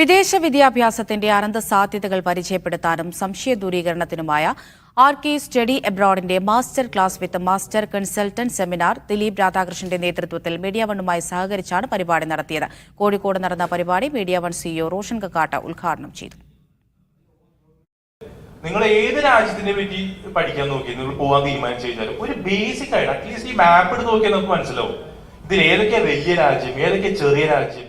വിദേശ വിദ്യാഭ്യാസത്തിന്റെ അനന്ത സാധ്യതകൾ പരിചയപ്പെടുത്താനും സംശയ ദൂരീകരണത്തിനുമായ R K study എബ്രോഡിന്റെ master class with master consultant seminar Dileep രാധാകൃഷ്ണന്റെ നേതൃത്വത്തിൽ മീഡിയ വണ്ണുമായി സഹകരിച്ചാണ് പരിപാടി നടത്തിയത്. കോഴിക്കോട് നടന്ന പരിപാടി media one CEO Roshan Kakkat ഉദ്ഘാടനം ചെയ്തു. നിങ്ങൾ ഏത് രാജ്യത്തിനെ പറ്റി പഠിക്കാൻ നോക്കി? നിങ്ങൾ പോകാൻ തീരുമാനിച്ചു കഴിഞ്ഞാലും ഒരു ബേസിക് ആയിട്ട് അറ്റ്ലീസ്റ്റ് ഈ മാപ്പ് എടുത്ത് നോക്കിയാൽ നമുക്ക് മനസ്സിലാവും. ഇതിൽ ഏതൊക്കെ വലിയ രാജ്യം ഏതൊക്കെ ചെറിയ രാജ്യം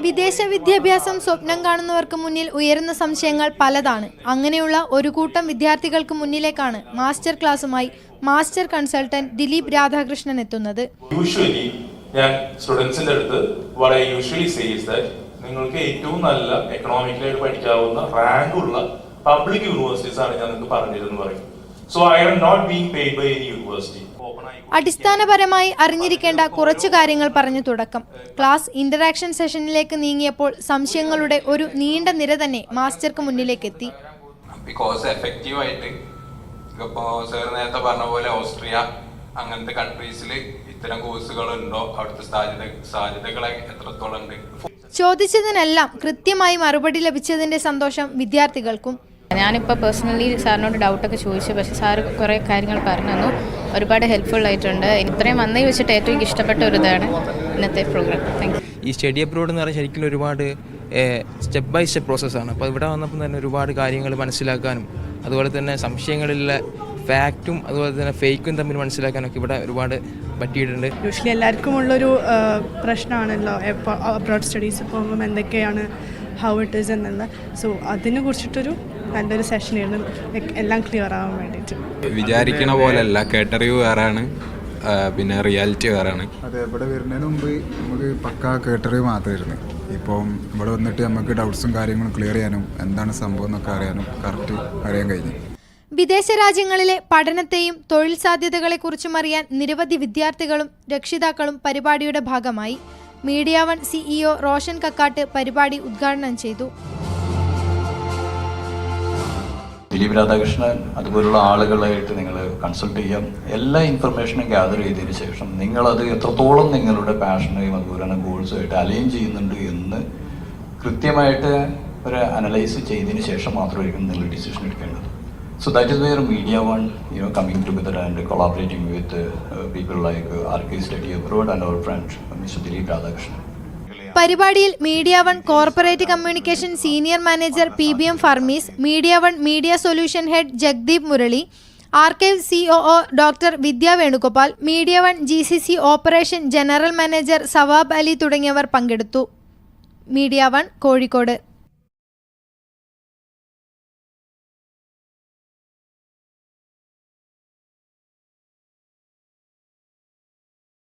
വിദേശ വിദ്യാഭ്യാസം സ്വപ്നം കാണുന്നവർക്ക് മുന്നിൽ ഉയരുന്ന സംശയങ്ങൾ പലതാണ്. അങ്ങനെയുള്ള ഒരു കൂട്ടം വിദ്യാർത്ഥികൾക്ക് മുന്നിലേക്കാണ് മാസ്റ്റർ ക്ലാസ്സുമായി മാസ്റ്റർ കൺസൾട്ടന്റ് ദിലീപ് രാധാകൃഷ്ണൻ എത്തുന്നത്. യൂഷ്വലി ഞാൻ സ്റ്റുഡൻസിന്റെ അടുത്ത് വളരെ യൂഷ്വലി സേസ് നിങ്ങൾക്ക് ഏറ്റവും നല്ല എക്കണോമിക്കലായിട്ട് പഠിക്കാവുന്ന റാങ്ക് ഉള്ള പബ്ലിക് യൂണിവേഴ്സിറ്റീസ് ആണ് ഞാൻ നിങ്ങൾക്ക് പറഞ്ഞിരുന്നു പറയും. So I am not being paid by any university അടിസ്ഥാനപരമായി അറിഞ്ഞിരിക്കേണ്ട കുറച്ചു കാര്യങ്ങൾ പറഞ്ഞു തുടക്കം. ക്ലാസ് ഇന്ററാക്ഷൻ സെഷനിലേക്ക് നീങ്ങിയപ്പോൾ സംശയങ്ങളുടെ ഒരു നീണ്ട നിര തന്നെ മാസ്റ്റർക്ക് മുന്നിലേക്ക് എത്തി ബിക്കോസ് എഫക്റ്റീവായിട്ട് ഇപ്പോൾ സാർ നേരത്തെ പറഞ്ഞ പോലെ ഓസ്ട്രിയ അങ്ങനത്തെ കൺട്രീസിൽ ഇത്തരം കോഴ്സുകൾ ഉണ്ടോ അവിടുത്തെ സാധ്യത സാധ്യതകൾ എത്രത്തോളം ഉണ്ട്? ചോദിച്ചതിനെല്ലാം കൃത്യമായി മറുപടി ലഭിച്ചതിന്റെ സന്തോഷം വിദ്യാർത്ഥികൾക്കും. ഞാനിപ്പോൾ പേഴ്സണലി സാറിനോട് ഡൗട്ടൊക്കെ ചോദിച്ചു. പക്ഷേ സാറ് കുറേ കാര്യങ്ങൾ പറഞ്ഞു തന്നു ഒരുപാട് ഹെൽപ്ഫുൾ ആയിട്ടുണ്ട്. ഇത്രയും വന്നേ വെച്ചിട്ട് ഏറ്റവും എനിക്ക് ഇഷ്ടപ്പെട്ട ഒരു ഇതാണ് ഇന്നത്തെ പ്രോഗ്രാം താങ്ക് ഈ സ്റ്റഡി അബ്രോഡ് എന്ന് പറഞ്ഞാൽ ശരിക്കും ഒരുപാട് സ്റ്റെപ്പ് ബൈ സ്റ്റെപ്പ് പ്രോസസ്സാണ് അപ്പോൾ ഇവിടെ വന്നപ്പോൾ തന്നെ ഒരുപാട് കാര്യങ്ങൾ മനസ്സിലാക്കാനും അതുപോലെ തന്നെ സംശയങ്ങളിലെ ഫാക്റ്റും അതുപോലെ തന്നെ ഫേക്കും തമ്മിൽ മനസ്സിലാക്കാനൊക്കെ ഇവിടെ ഒരുപാട് പറ്റിയിട്ടുണ്ട്. യൂഷ്വലി എല്ലാവർക്കും ഉള്ളൊരു പ്രശ്നമാണല്ലോ. എപ്പോൾ അബ്രോഡ് സ്റ്റഡീസ് പോകുമ്പം എന്തൊക്കെയാണ് ഹൗ ഇറ്റ് ഈസ് എന്നുള്ള. സോ അതിനെ കുറിച്ചിട്ടൊരു നല്ലൊരു സെഷൻ ആയിരുന്നു. എല്ലാം ക്ലിയർ ആവാൻ വേണ്ടിയിട്ട്. വിചാരിക്കണ പോലെയല്ല. കേട്ടറിവ് വേറാണ്. പിന്നെ റിയാലിറ്റി വേറാണ്. അതെ ഇവിടെ വരുന്നതിന് മുമ്പ് നമുക്ക് പക്ക കേട്ടറിവ് മാത്രമായിരുന്നു ഇപ്പം ഇവിടെ വന്നിട്ട് നമുക്ക് ഡൗട്ട്സും കാര്യങ്ങളും ക്ലിയർ ചെയ്യാനും എന്താണ് സംഭവം എന്നൊക്കെ അറിയാനും കറക്റ്റ് അറിയാൻ കഴിഞ്ഞു. വിദേശ രാജ്യങ്ങളിലെ പഠനത്തെയും തൊഴിൽ സാധ്യതകളെക്കുറിച്ചും അറിയാൻ നിരവധി വിദ്യാർത്ഥികളും രക്ഷിതാക്കളും പരിപാടിയുടെ ഭാഗമായി. Media one CEO Roshan Kakkat പരിപാടി ഉദ്ഘാടനം ചെയ്തു. ദിലീപ് രാധാകൃഷ്ണൻ അതുപോലുള്ള ആളുകളായിട്ട് നിങ്ങൾ കൺസൾട്ട് ചെയ്യാം. എല്ലാ ഇൻഫർമേഷനും ഗ്യാദർ ചെയ്തതിന് ശേഷം നിങ്ങളത് എത്രത്തോളം നിങ്ങളുടെ പാഷനെയും അതുപോലെ തന്നെ ഗോൾസുമായിട്ട് അലൈൻ ചെയ്യുന്നുണ്ട് എന്ന് കൃത്യമായിട്ട് ഒരു അനലൈസ് ചെയ്തതിന് ശേഷം മാത്രമായിരിക്കും നിങ്ങൾ ഡിസിഷൻ എടുക്കേണ്ടത്. So is where Media One, you know, coming together and collaborating with uh, people like uh, RK Study Abroad and our friend Mr. Dilip Radhakrishnan. പരിപാടിയിൽ media one corporate communication senior manager P B M Farmees media one media solution head Jagdeep Murali archive COO doctor Vidya Venugopal media one G C C operation general manager Sawab Ali തുടങ്ങിയവർ പങ്കെടുത്തു media one Kozhikode